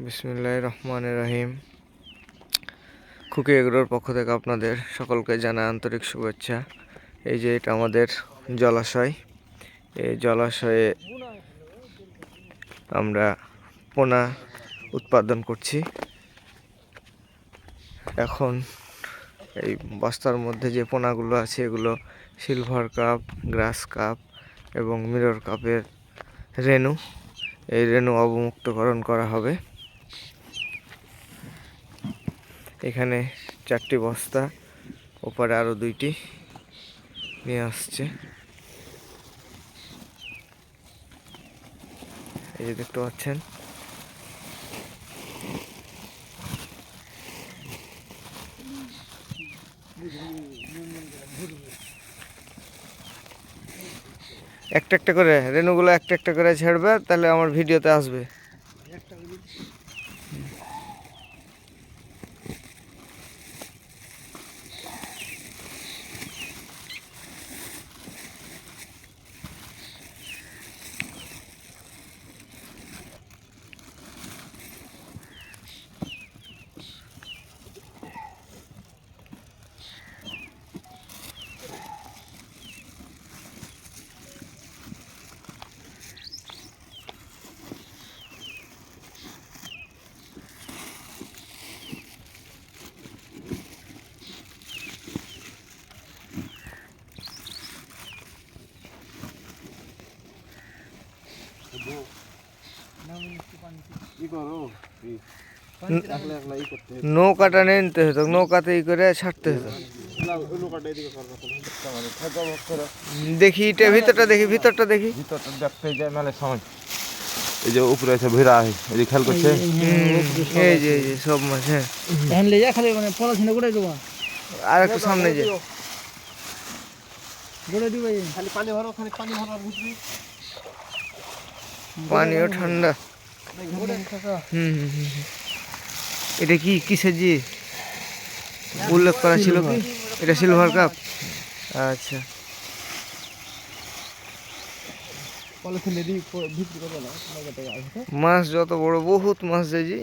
বিসমিল্লাহ রহমান রহিম খুকি এগুলোর পক্ষ থেকে আপনাদের সকলকে জানা আন্তরিক শুভেচ্ছা। এই যে এটা আমাদের জলাশয়। এই জলাশয়ে আমরা পোনা উৎপাদন করছি। এখন এই বস্তার মধ্যে যে পোনাগুলো আছে, এগুলো সিলভার কাপ, গ্রাস কাপ এবং মিরর কাপের রেনু এই রেনু অবমুক্তকরণ করা হবে। এখানে চারটি বস্তা, ওপারে আরও দুইটি নিয়ে আসছে। এই যে দেখতে পাচ্ছেন। একটা একটা করে রেনুগুলো একটা একটা করে ছেড়বে তাহলে আমার ভিডিওতে আসবে। নৌকাটা নিয়ে নিতে হতো নৌকাতে ই করে ছাড়তে হতো নৌকাটা এদিকে কর কথা দেখি এটা ভিতরটা দেখি ভিতরটা দেখি। ভিতরটা দেখতে যায় মেলে সময় এই যে উপরে আছে ভিড়া এই যে খেয়াল করছে? হুম, এই যে এই যে সব মাছ হ্যাঁ। ধান লে যা খালি মানে পড়াশোনা করে দেবো। আর একটু সামনে যে। করে দিবে খালি পানি ভরো খালি পানি ভরো পানিও ঠান্ডা। এটা কি কিসের জি? উল্লেখ করা ছিল কি? এটা সিলভার কাপ আচ্ছা। মাছ যত বড়, বহুত মাছ যে জি।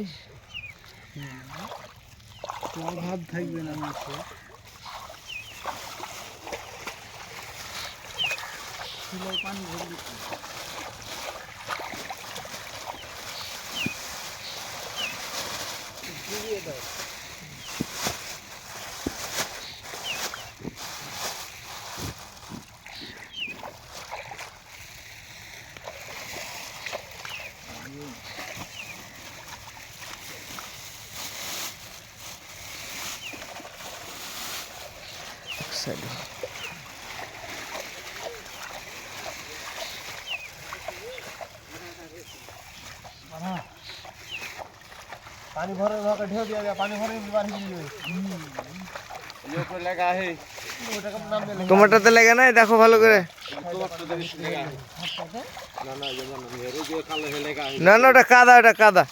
থাকবে না পানি ভরে দিতে হবে। দিয়ে দাও সাইড पानी भरे भर ढेर दिया गया पानी भरे बार ही दिए ये ऊपर लगा है ওটা কম নাম দিলে তোমারটাতে লেগে নাই দেখো ভালো করে তোমার তো দেখিস লাগা না না ये ना मेरे जो काले है लगा है না না ওটা কাদা ওটা কাদা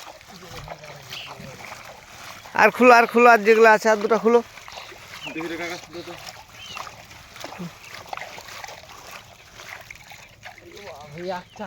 আর খুলো আর খুলো আর যেগুলো আছে আর দুটো খুলো দেখি রে কাকা দে তো এই একটা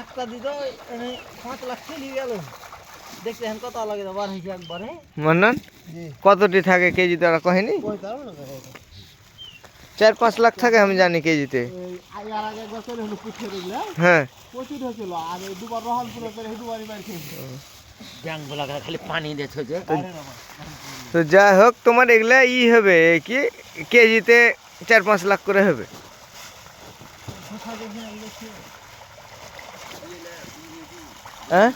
একটা দিত পাঁচ লাখ চলে গেল। দেখতে এখন কত লাগে বার হয়েছে একবারে। মান্নান কতটি থাকে কেজি তারা কহেনি। চার পাঁচ লাখ থাকে আমি জানি কেজিতে। হ্যাঁ। তো যাই হোক তোমার এগুলা ই হবে কি? কেজিতে চার পাঁচ লাখ করে হবে। হ্যাঁ?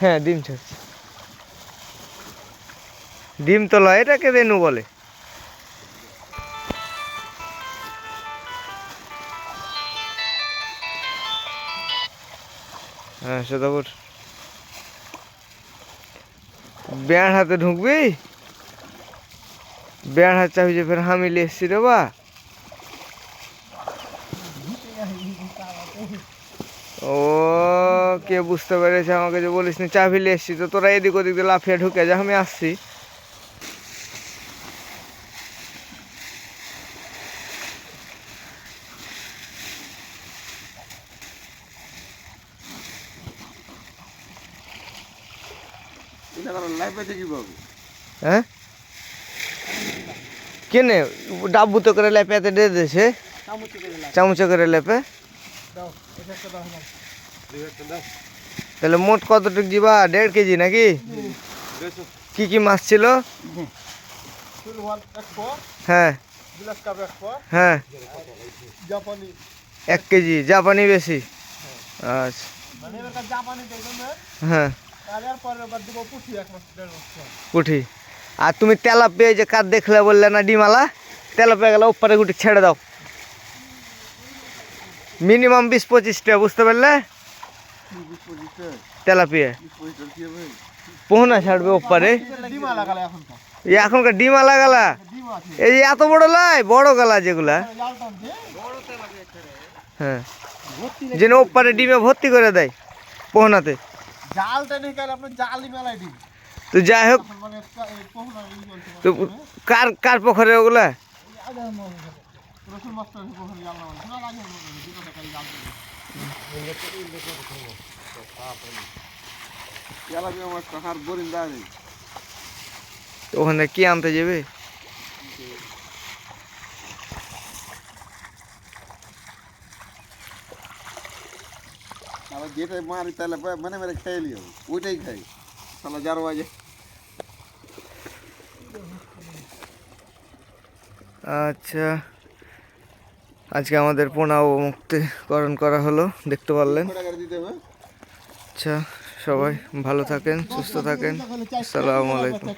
হ্যাঁ ডিম ছাড়ছে। ডিম তো লয়, এটাকে রেনু বলে। হ্যাঁ সদাপুর ব্যাঁড় হাতে ঢুকবি? ব্যাঁড় হাত চাবি যে ফের হামিলে এসছি রে বা ও কে বুঝতে পেরেছে আমাকে যে বলিস নি চাবি নিয়ে এসছি তো তোরা এদিক ওদিক দিয়ে লাফিয়ে ঢুকে যা আমি আসছি। হ্যাঁ? কেনে? ডাব্বু তো করে লেপে দিয়ে দিয়েছে? চামচ করে লেপে। দাও তাহলে মোট কতটুক দিবা দেড় কেজি নাকি? কি কি মাছ ছিল? হ্যাঁ। হ্যাঁ। এক কেজি, জাপানি বেশি। আচ্ছা। হ্যাঁ। পুঠি। আর তুমি তেলা পেয়ে যে কার দেখলে বললে না, ডিমালা? তেলা পেয়ে গেলে ওপারে গুটি ছেড়ে দাও। মিনিমাম বিশ পঁচিশটা বুঝতে পারলে? তেলা পেয়ে পোহনা ছাড়বে ওপারে? এখনকার ডিমা ডিম এই যে এত বড় লাই, বড় গালা যেগুলা। হ্যাঁ। যেন ওপারে ডিমে ভর্তি করে দেয় পোহনাতে। তো যাই হোক কার কার পোখরে ওগুলা? রসুন মাস্টার পোহনা জাল না মানে শোনা লাগে দুটো টাকা জাল তেলাপিয়া মাছ কাকার বোরিং দেয় তো ওখানে কি আনতে যাবে আবার যেটাই মারি তাহলে মানে মেরে খেয়ে লিও ওইটাই খাই সালা যারো বাজে আচ্ছা আজকে আমাদের পোনা ও মুক্তিকরণ করা হলো, দেখতে পারলেন। আচ্ছা সবাই ভালো থাকেন, সুস্থ থাকেন। আসসালামু আলাইকুম।